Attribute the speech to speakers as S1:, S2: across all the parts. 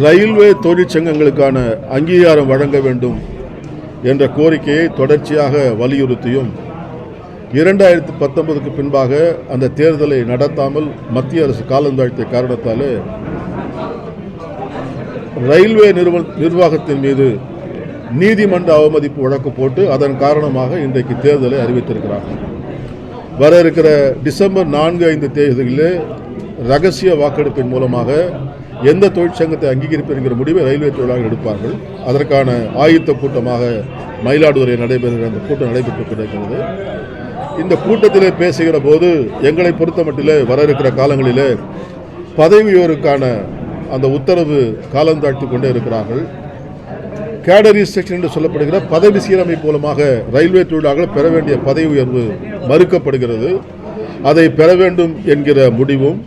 S1: Railway தொழிற்சங்கங்களுக்கான அங்கீகாரம் வழங்க வேண்டும் என்ற கோரிக்கையை தொடர்ச்சியாக வலியுறுத்தியும் இரண்டாயிரத்தி பத்தொன்பதுக்கு பின்பாக அந்த தேர்தலை நடத்தாமல் மத்திய அரசு காலந்தாழ்த்திய காரணத்தால் ரயில்வே நிறுவ நிர்வாகத்தின் மீது நீதிமன்ற அவமதிப்பு வழக்கு போட்டு அதன் காரணமாக இன்றைக்கு தேர்தலை அறிவித்திருக்கிறார்கள் வர இருக்கிற டிசம்பர் நான்கு ஐந்து தேதிகளில் ரகசிய வாக்கெடுப்பின் மூலமாக எந்த தொழிற்சங்கத்தை அங்கீகரிப்பதுங்கிற முடிவை ரயில்வே தொழிலாளர்கள் எடுப்பார்கள். அதற்கான ஆயுத்த கூட்டமாக மயிலாடுதுறை நடைபெறுகிற அந்த கூட்டம் நடைபெற்று கொண்டிருக்கிறது. இந்த கூட்டத்திலே பேசுகிற போது எங்களை பொறுத்த மட்டிலே வர இருக்கிற காலங்களிலே பதவி உயர்வுக்கான அந்த உத்தரவு காலந்தாழ்த்தி கொண்டே இருக்கிறார்கள். கேடரி செக்ஷன் என்று சொல்லப்படுகிற பதவி சீரமைப்பு மூலமாக ரயில்வே தொழிலாளர்கள் பெற வேண்டிய பதவி உயர்வு மறுக்கப்படுகிறது. அதை பெற வேண்டும் என்கிற முடிவும்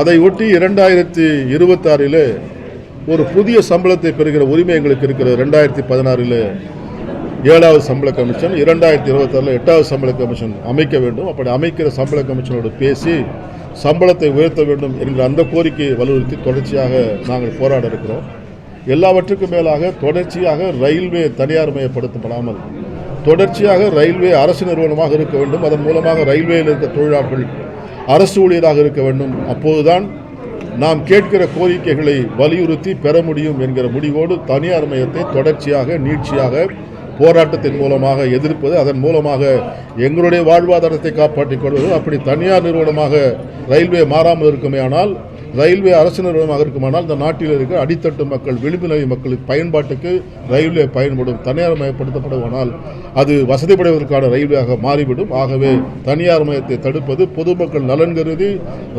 S1: அதை ஒட்டி இரண்டாயிரத்தி இருபத்தாறில் ஒரு புதிய சம்பளத்தை பெறுகிற உரிமை எங்களுக்கு இருக்கிறது. ரெண்டாயிரத்தி பதினாறில் ஏழாவது சம்பள கமிஷன் இரண்டாயிரத்தி இருபத்தாறில் எட்டாவது சம்பள கமிஷன் அமைக்க வேண்டும். அப்படி அமைக்கிற சம்பள கமிஷனோடு பேசி சம்பளத்தை உயர்த்த வேண்டும் என்கிற அந்த கோரிக்கையை வலியுறுத்தி தொடர்ச்சியாக நாங்கள் போராட இருக்கிறோம். எல்லாவற்றுக்கும் மேலாக தொடர்ச்சியாக ரயில்வே தனியார்மயப்படுத்தப்படாமல் தொடர்ச்சியாக ரயில்வே அரசு நிறுவனமாக இருக்க வேண்டும். அதன் மூலமாக ரயில்வேயில் இருக்க தொழிலாளர்கள் அரசு ஊழியராக இருக்க வேண்டும். அப்போதுதான் நாம் கேட்கிற கோரிக்கைகளை வலியுறுத்தி பெற முடியும் என்கிற முடிவோடு தனியார் மையத்தை தொடர்ச்சியாக நீட்சியாக போராட்டத்தின் மூலமாக எதிர்ப்பது அதன் மூலமாக எங்களுடைய வாழ்வாதாரத்தை காப்பாற்றிக் கொள்வது. அப்படி தனியார் நிறுவனமாக ரயில்வே மாறாமல் இருக்குமே ஆனால் ரயில்வே அரசு நிறுவனமாக இருக்குமானால் இந்த நாட்டில் இருக்கிற அடித்தட்டு மக்கள் விளிம்பு நிலை மக்களுக்கு பயன்பாட்டுக்கு ரயில்வே பயன்படும் தனியார் மயப்படுத்தப்படுவானால் அது வசதிப்படைவதற்கான ரயில்வேயாக மாறிவிடும். ஆகவே தனியார் மயத்தை தடுப்பது பொதுமக்கள் நலன் கருதி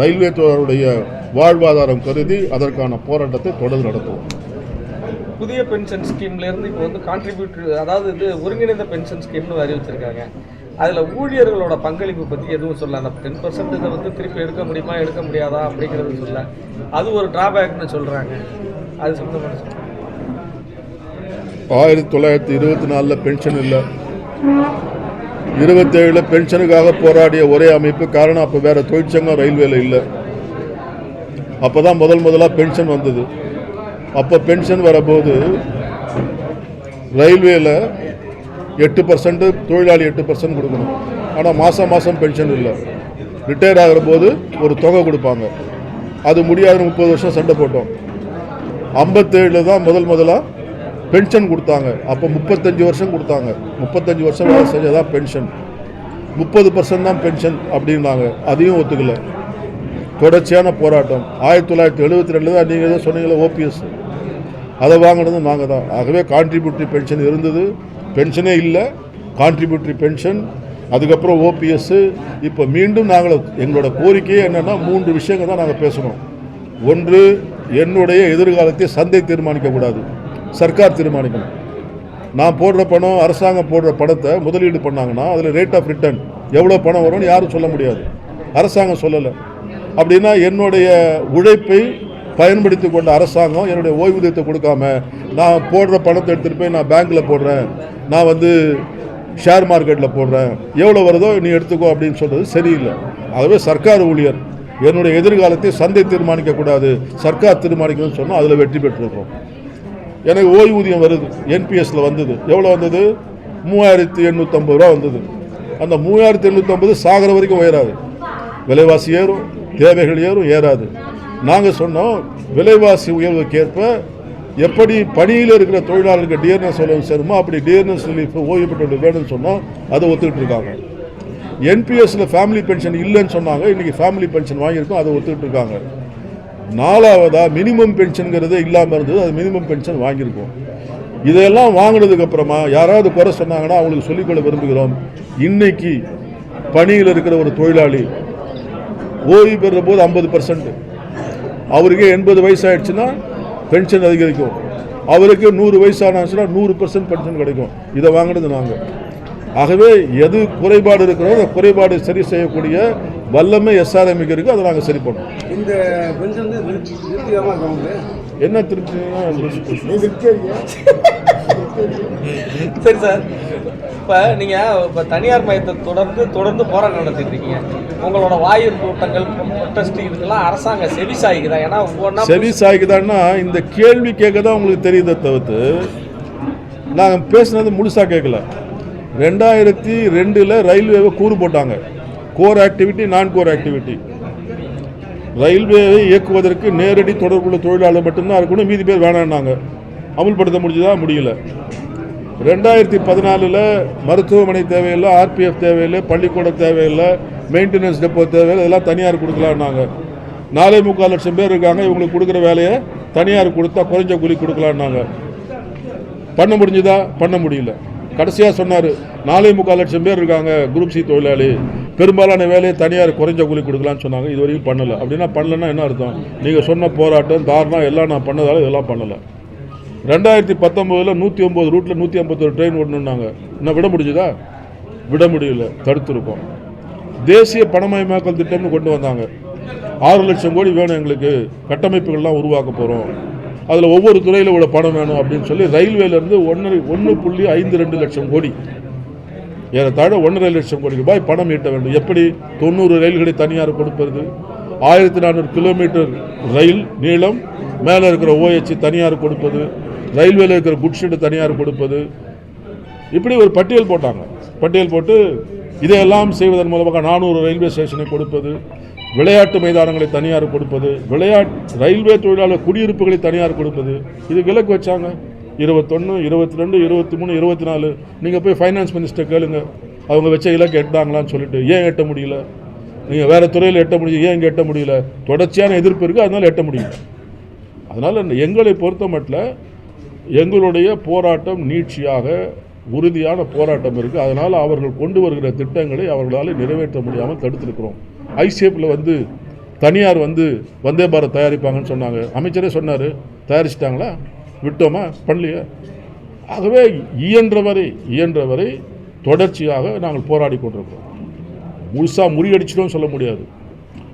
S1: ரயில்வே துறையுடைய வாழ்வாதாரம் கருதி அதற்கான போராட்டத்தை தொடர்ந்து நடத்துவோம்.
S2: புதிய பென்ஷன் ஸ்கீம்ல இருந்து இப்போ வந்து கான்ட்ரிபியூட் அதாவது இது ஒருங்கிணைந்த பென்ஷன் ஸ்கீம்னு அறிவிச்சிருக்காங்க. அதில் ஊழியர்களோட பங்களிப்பு பற்றி எதுவும் சொல்ல அந்த டென் பர்சன்ட் இதை வந்து திருப்பி எடுக்க முடியுமா எடுக்க முடியாதா அப்படிங்கிறது சொல்ல அது ஒரு டிராபேக்னு சொல்கிறாங்க அது சொந்தமாக
S1: ஆயிரத்தி தொள்ளாயிரத்தி இருபத்தி நாலில் பென்ஷன் இல்லை. இருபத்தேழில் பென்ஷனுக்காக போராடிய ஒரே அமைப்பு காரணம் அப்போ வேறு தொழிற்சங்கம் ரயில்வேல இல்லை. அப்போ தான் முதல் முதலாக பென்ஷன் வந்தது. அப்போ பென்ஷன் வரபோது ரயில்வேல எட்டு பர்சன்ட் தொழிலாளி எட்டு பர்சன்ட் கொடுக்கணும். ஆனால் மாதம் மாதம் பென்ஷன் இல்லை. ரிட்டையர் ஆகிற போது ஒரு தொகை கொடுப்பாங்க. அது முடியாத முப்பது வருஷம் சண்டை போட்டோம். ஐம்பத்தேழில் தான் முதல் முதலாக பென்ஷன் கொடுத்தாங்க. அப்போ முப்பத்தஞ்சு வருஷம் கொடுத்தாங்க. முப்பத்தஞ்சு வருஷம் வேலை செஞ்சதான் பென்ஷன் முப்பது பர்சன்ட் தான் பென்ஷன் அப்படின்னாங்க. அதையும் ஒத்துக்கல. தொடர்ச்சியான போராட்டம். ஆயிரத்தி தொள்ளாயிரத்தி எழுபத்தி ரெண்டு தான் நீங்கள் எதோ சொன்னீங்களே ஓபிஎஸ் அதை வாங்கினது நாங்கள் தான். ஆகவே கான்ட்ரிபியூட்டரி பென்ஷன் இருந்தது. பென்ஷனே இல்லை கான்ட்ரிபியூட்டரி பென்ஷன் அதுக்கப்புறம் ஓபிஎஸ்ஸு இப்போ மீண்டும் நாங்கள் எங்களோட கோரிக்கையே என்னென்னா மூன்று விஷயங்கள் தான் நாங்கள் பேசணும். ஒன்று என்னுடைய எதிர்காலத்தை சந்தை தீர்மானிக்கக்கூடாது சர்க்கார் தீர்மானிக்கணும். நான் போடுற பணம் அரசாங்கம் போடுற பணத்தை முதலீடு பண்ணாங்கன்னா அதில் ரேட் ஆஃப் ரிட்டர்ன் எவ்வளோ பணம் வரும்னு யாரும் சொல்ல முடியாது. அரசாங்கம் சொல்லலை. அப்படின்னா என்னுடைய உழைப்பை பயன்படுத்தி கொண்ட அரசாங்கம் என்னுடைய ஓய்வூதியத்தை கொடுக்காம நான் போடுற பணத்தை எடுத்துகிட்டு போய் நான் பேங்க்கில் போடுறேன். நான் வந்து ஷேர் மார்க்கெட்டில் போடுறேன். எவ்வளோ வருதோ நீ எடுத்துக்கோ அப்படின்னு சொல்கிறது சரியில்லை. அதுவே சர்க்கார் ஊழியர் என்னுடைய எதிர்காலத்தை சந்தை தீர்மானிக்கக்கூடாது சர்க்கார் தீர்மானிக்கணும்னு சொன்னால் அதில் வெற்றி பெற்றிருக்கோம் எனக்கு ஓய்வூதியம் வருது. என்பிஎஸ்சில் வந்தது. எவ்வளோ வந்தது? மூவாயிரத்தி எண்ணூற்றம்பது ரூபா வந்தது. அந்த மூவாயிரத்தி எண்ணூற்றம்பது சாகிற வரைக்கும் உயராது. விலைவாசி ஏறும். தேவைகள் ஏறும் ஏறாது. நாங்கள் சொன்னோம் விலைவாசி உயர்வுக்கேற்ப எப்படி பணியில் இருக்கிற தொழிலாளர்களுக்கு டியர்னஸ் செலவு சேருமோ அப்படி டியர்னஸ் ரிலீஃப் ஓய்வு பெற்றவர்கள் வேணும்னு சொன்னால் அதை ஒத்துக்கிட்டு இருக்காங்க. என்பிஎஸ்சில் ஃபேமிலி பென்ஷன் இல்லைன்னு சொன்னாங்க. இன்றைக்கி ஃபேமிலி பென்ஷன் வாங்கியிருக்கோம் அதை ஒத்துக்கிட்டு இருக்காங்க. நாலாவதாக மினிமம் பென்ஷனுங்கிறதே இல்லாமல் இருந்தது அது மினிமம் பென்ஷன் வாங்கியிருக்கோம். இதையெல்லாம் வாங்கினதுக்கு அப்புறமா யாராவது குறை சொன்னாங்கன்னா அவங்களுக்கு சொல்லிக்கொள்ள விரும்புகிறோம். இன்னைக்கு பணியில் இருக்கிற ஒரு தொழிலாளி ஓய்வு பெறுற போது ஐம்பது பர்சன்ட் அவருக்கு எண்பது வயசு ஆயிடுச்சுன்னா பென்ஷன் அதிகரிக்கும். அவருக்கு நூறு வயசு ஆனாச்சுன்னா நூறு பர்சன்ட் பென்ஷன் கிடைக்கும். இதை வாங்கினது நாங்கள் ஆகவே எது குறைபாடு இருக்கிறதோ அந்த குறைபாடு சரி செய்யக்கூடிய வல்லமை எஸ்ஆர்எம்க்கு இருக்குது அதை நாங்கள் சரி பண்ணோம்.
S3: இந்த
S1: என்ன திருப்தினா
S2: சரி சார். இப்போ நீங்கள் இப்போ தனியார் மையத்தை தொடர்ந்து தொடர்ந்து போராட்டம் நடத்திட்டு இருக்கீங்க. உங்களோட வாயு கூட்டங்கள் ப்ரொட்டஸ்ட் இதுக்கெல்லாம் அரசாங்கம் செவி சாய்க்குதா ஏன்னா ஒவ்வொன்றா
S1: செவி சாய்க்குதான்னா இந்த கேள்வி கேட்க தான் உங்களுக்கு தெரியுதே தவிர்த்து நாங்கள் பேசுனது முழுசாக கேட்கல. ரெண்டாயிரத்தி ரெண்டில் ரயில்வேவை கூறு போட்டாங்க. கோர் ஆக்டிவிட்டி நான் கோர் ஆக்டிவிட்டி ரயில்வேவை இயக்குவதற்கு நேரடி தொடர்புள்ள தொழிலாளர் மட்டும்தான் இருக்கணும் மீதி பேர் வேணான்னாங்க அமுல்படுத்த முடிஞ்சதா? முடியல. ரெண்டாயிரத்தி பதினாலில் மருத்துவமனை தேவையில்லை ஆர்பிஎஃப் தேவையில்லை பள்ளிக்கூடம் தேவையில்லை மெயின்டெனன்ஸ் டெப்போ தேவையில்லை இதெல்லாம் தனியார் கொடுக்கலான்னாங்க நாலே முக்கால் லட்சம் பேர் இருக்காங்க இவங்களுக்கு கொடுக்குற வேலையை தனியார் கொடுத்தா குறைஞ்ச கூலி கொடுக்கலான்னாங்க பண்ண முடிஞ்சதா? பண்ண முடியல. கடைசியாக சொன்னார் நாலே முக்கால் லட்சம் பேர் இருக்காங்க குரூப் சி தொழிலாளி. பெரும்பாலான வேலையை தனியார் குறைஞ்ச கூலி கொடுக்கலான்னு சொன்னாங்க இது வரைக்கும் பண்ணலை. அப்படின்னா பண்ணலன்னா என்ன அர்த்தம்? நீங்கள் சொன்ன போராட்டம் தாரணம் எல்லாம் நான் பண்ணதால இதெல்லாம் பண்ணலை. ரெண்டாயிரத்தி பத்தொம்போதில் நூற்றி ஒம்பது ரூட்டில் நூற்றி ஐம்பத்தொரு ட்ரெயின் ஓடணுன்னாங்க இன்னும் விட முடிஞ்சுதா? விட முடியல. தடுத்துருக்கோம். தேசிய பணமயமாக்கல் திட்டம்னு கொண்டு வந்தாங்க. ஆறு லட்சம் கோடி வேணும் எங்களுக்கு. கட்டமைப்புகள்லாம் உருவாக்க போகிறோம் அதில் ஒவ்வொரு துறையில் இவ்வளோ பணம் வேணும் அப்படின்னு சொல்லி ரயில்வேலேருந்து ஒன்று ஒன்று புள்ளி ஐந்து ரெண்டு லட்சம் கோடி. ஏறத்தாழ ஒன்றரை லட்சம் கோடி ரூபாய் பணம் ஈட்ட வேண்டும். எப்படி? தொண்ணூறு ரயில்களை தனியார் கொடுப்பது. ஆயிரத்தி நானூறு கிலோமீட்டர் ரயில் நீளம் மேலே இருக்கிற ஓஎச்சி தனியார் கொடுப்பது. ரயில்வேல இருக்கிற குட்ஷெட்டு தனியார் கொடுப்பது. இப்படி ஒரு பட்டியல் போட்டாங்க. பட்டியல் போட்டு இதையெல்லாம் செய்வதன் மூலமாக நானூறு ரயில்வே ஸ்டேஷனை கொடுப்பது விளையாட்டு மைதானங்களை தனியார் கொடுப்பது விளையாட்டு ரயில்வே தொழிலாளர் குடியிருப்புகளை தனியார் கொடுப்பது. இது விலக்கு வச்சாங்க. இருபத்தொன்று இருபத்தி ரெண்டு இருபத்தி மூணு இருபத்தி நாலு நீங்கள் போய் ஃபைனான்ஸ் மினிஸ்டர் கேளுங்க. அவங்க வச்ச இலக்கு எட்டாங்களான்னு சொல்லிட்டு. ஏன் எட்ட முடியல? நீங்கள் வேறு துறையில் எட்ட முடியும் ஏன் இங்கே எட்ட முடியல? தொடர்ச்சியான எதிர்ப்பு இருக்குது அதனால் எட்ட முடியல. அதனால் எங்களை பொறுத்த மட்டும் எங்களுடைய போராட்டம் நீட்சியாக உறுதியான போராட்டம் இருக்குது அதனால் அவர்கள் கொண்டு வருகிற திட்டங்களை அவர்களால் நிறைவேற்ற முடியாமல் தடுத்திருக்கிறோம். ஐசிஎஃப்பில் வந்து தனியார் வந்து வந்தே பாரத் தயாரிப்பாங்கன்னு சொன்னாங்க. அமைச்சரே சொன்னார். தயாரிச்சிட்டாங்களா? விட்டோமா? பண்ணலையே. ஆகவே இயன்றவரை இயன்றவரை தொடர்ச்சியாக நாங்கள் போராடி கொண்டிருக்கிறோம். முழுசாக முறியடிச்சிட்டோம் சொல்ல முடியாது.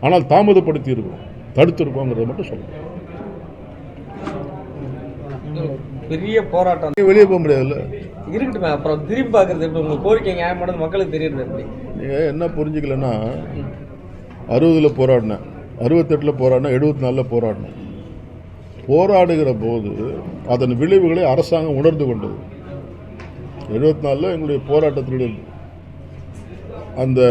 S1: ஆனால் தாமதப்படுத்தி இருக்கிறோம் தடுத்திருக்கோங்கிறத மட்டும் சொல்லணும்
S2: பெரிய போராட்டம்.
S1: வெளியே போக முடியாதுல்ல?
S2: இருக்கட்டுமே அப்புறம் திரும்பி பார்க்கறது எப்படி? உங்களுக்கு கோரிக்கை நியாயமானது மக்களுக்கு தெரியுறது எப்படி?
S1: நீங்கள் என்ன புரிஞ்சுக்கலன்னா அறுபதில் போராடினேன். அறுபத்தெட்டில் போராடினேன் எழுபத்தி நாலில் போராடினேன். போராடுகிற போது அதன் விளைவுகளை அரசாங்கம் உணர்ந்து கொண்டது. எழுபத்தி நாலில் எங்களுடைய போராட்டத்தினுடைய அந்த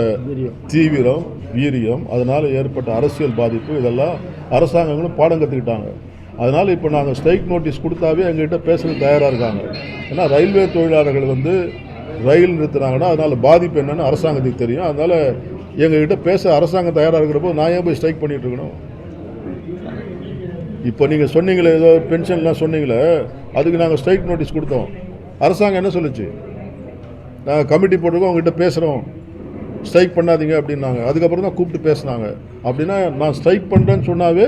S1: தீவிரம் வீரியம் அதனால் ஏற்பட்ட அரசியல் பாதிப்பு இதெல்லாம் அரசாங்கங்களும் பாடம் கற்றுக்கிட்டாங்க அதனால் இப்போ நாங்கள் ஸ்ட்ரைக் நோட்டீஸ் கொடுத்தாவே எங்ககிட்ட பேசுகிறது தயாராக இருக்காங்க. ஏன்னா ரயில்வே தொழிலாளர்கள் வந்து ரயில் நிறுத்துனாங்கன்னா அதனால் பாதிப்பு என்னென்னு அரசாங்கத்துக்கு தெரியும். அதனால் எங்ககிட்ட பேச அரசாங்கம் தயாராக இருக்கிறப்போ நான் ஏன் போய் ஸ்ட்ரைக் பண்ணிட்டு இருக்கணும்? இப்போ நீங்கள் சொன்னீங்களே ஏதோ பென்ஷன்லாம் சொன்னீங்களே அதுக்கு நாங்கள் ஸ்ட்ரைக் நோட்டீஸ் கொடுத்தோம். அரசாங்கம் என்ன சொல்லுச்சு? நாங்கள் கமிட்டி போட்டிருக்கோம் அவங்ககிட்ட பேசுகிறோம் ஸ்ட்ரைக் பண்ணாதீங்க அப்படின்னாங்க. அதுக்கப்புறம் தான் கூப்பிட்டு பேசுனாங்க. அப்படின்னா நான் ஸ்ட்ரைக் பண்ணுறேன்னு சொன்னாவே